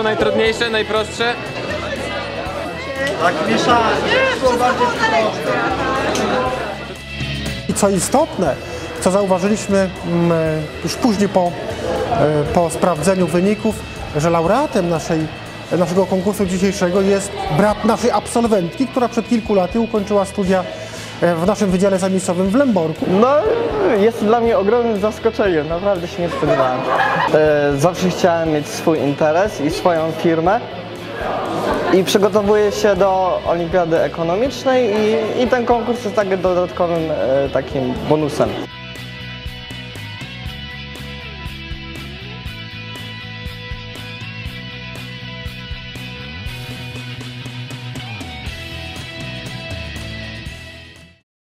było najtrudniejsze, najprostsze? Tak mieszanie. I co istotne, co zauważyliśmy mm, już później po, e, po sprawdzeniu wyników, że laureatem naszej, naszego konkursu dzisiejszego jest brat naszej absolwentki, która przed kilku laty ukończyła studia e, w naszym Wydziale Zamiejscowym w Lęborku. No, jest dla mnie ogromnym zaskoczeniem, naprawdę się nie spodziewałem. E, zawsze chciałem mieć swój interes i swoją firmę i przygotowuję się do olimpiady ekonomicznej i, i ten konkurs jest takim dodatkowym e, takim bonusem.